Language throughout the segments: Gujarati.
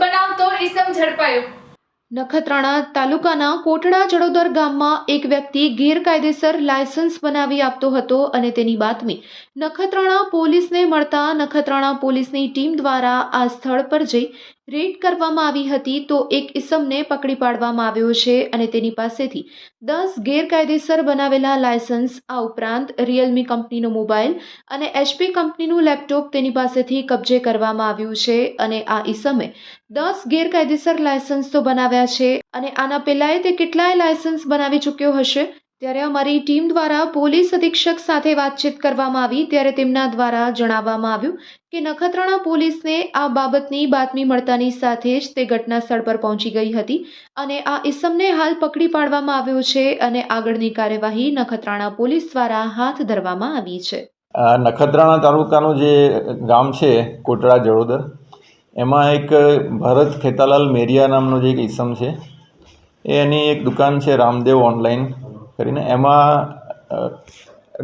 બનાવતો ઇસમ ઝડપાયો. નખત્રાણા તાલુકાના કોટડા જડોદર ગામમાં એક વ્યક્તિ ગેરકાયદેસર લાયસન્સ બનાવી આપતો હતો અને તેની બાતમી, નખત્રાણા પોલીસને મળતા નખત્રાણા પોલીસની ટીમ દ્વારા આ સ્થળ પર જઈ રેડ કરવામાં આવી હતી તો એક ઇસમને પકડી પાડવામાં આવ્યો છે અને તેની પાસેથી દસ ગેરકાયદેસર બનાવેલા લાયસન્સ, આ ઉપરાંત રિયલમી કંપનીનો મોબાઈલ અને એચપી કંપનીનું લેપટોપ તેની પાસેથી કબજે કરવામાં આવ્યું છે અને આ ઇસમે દસ ગેરકાયદેસર લાયસન્સ તો બનાવ્યા છે અને આના પહેલાંય તે કેટલાય લાયસન્સ બનાવી ચૂક્યો હશે? ત્યારે અમારી ટીમ દ્વારા પોલીસ અધિક્ષક સાથે વાતચીત કરવામાં આવી, ત્યારે તેમના દ્વારા જણાવવામાં આવ્યું કે નખત્રાણા પોલીસને આ બાબતની બાતમી મળતાની સાથે જ તે ઘટના સ્થળ પર પહોંચી ગઈ હતી અને આ ઇસમને હાલ પકડી પાડવામાં આવ્યો છે અને આગળની કાર્યવાહી નખત્રાણા પોલીસ દ્વારા હાથ ધરવામાં આવી છે. નખત્રાણા તાલુકાનું જે ગામ છે, કોટડા જડોદર, એમાં એક ભરત ખેતાલાલ મેરિયા નામનો જે એક ઈસમ છે એની એક દુકાન છે, રામદેવ ઓનલાઈન. કરીને એમાં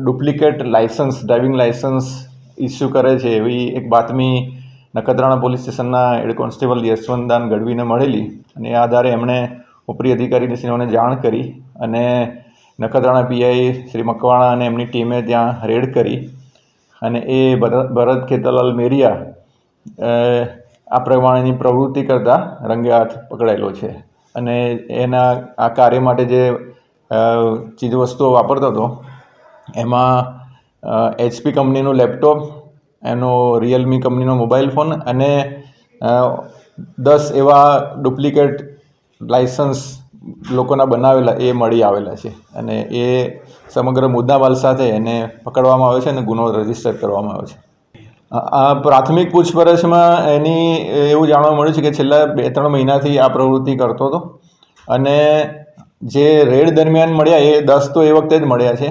duplicate licence, driving licence issue કરે છે એવી એક બાતમી નખત્રાણા પોલીસ સ્ટેશનના હેડ કોન્સ્ટેબલ યશવંતદાન ગઢવીને મળેલી અને એ આધારે એમણે ઉપરી અધિકારીશ્રીઓને જાણ કરી અને નખત્રાણા પીઆઈ શ્રી મકવાણા અને એમની ટીમે ત્યાં રેડ કરી અને એ ભરત ખેતલાલ મેરિયા આ પ્રમાણેની પ્રવૃત્તિ કરતા રંગે હાથ પકડાયેલો છે. અને એના, આ કાર્ય માટે જે ચીજવસ્તુઓ વાપરતો હતો, એમાં એચપી કંપનીનું લેપટોપ, એનો રિયલમી કંપનીનો મોબાઈલ ફોન અને દસ એવા ડુપ્લિકેટ લાઇસન્સ લોકોના બનાવેલા, એ મળી આવેલા છે. અને એ સમગ્ર મુદ્દામાલ સાથે એને પકડવામાં આવે છે અને ગુનો રજિસ્ટર કરવામાં આવે છે. આ પ્રાથમિક પૂછપરછમાં એની એવું જાણવા મળ્યું છે કે છેલ્લા બે ત્રણ મહિનાથી આ પ્રવૃત્તિ કરતો હતો. અને જે રેડ દરમિયાન મળ્યા એ દસ તો એ વખતે જ મળ્યા છે.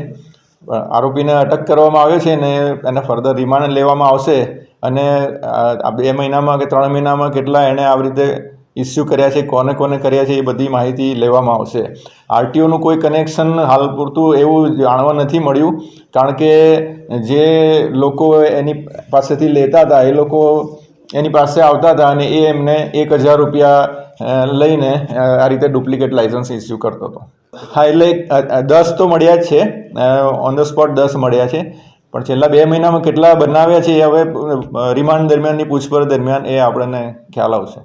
આરોપીને અટક કરવામાં આવ્યો છે ને એને ફર્ધર રિમાન્ડ લેવામાં આવશે અને આ બે મહિનામાં કે ત્રણ મહિનામાં કેટલા એણે આવી રીતે ઇસ્યુ કર્યા છે, કોને કોને કર્યા છે એ બધી માહિતી લેવામાં આવશે. આરટીઓનું કોઈ કનેક્શન હાલ પૂરતું એવું જાણવા નથી મળ્યું, કારણ કે જે લોકો એની પાસેથી લેતા હતા, એ લોકો એની પાસે આવતા હતા અને એ એમને એક હજાર રૂપિયા લઈને આ રીતે ડુપ્લિકેટ લાઇસન્સ ઇસ્યુ કરતો હતો. હા એટલે દસ તો મળ્યા જ છે ઓન ધ સ્પોટ દસ મળ્યા છે. પણ છેલ્લા બે મહિનામાં કેટલા બનાવ્યા છે એ હવે રિમાન્ડ દરમિયાનની પૂછપરછ દરમિયાન એ આપણને ખ્યાલ આવશે.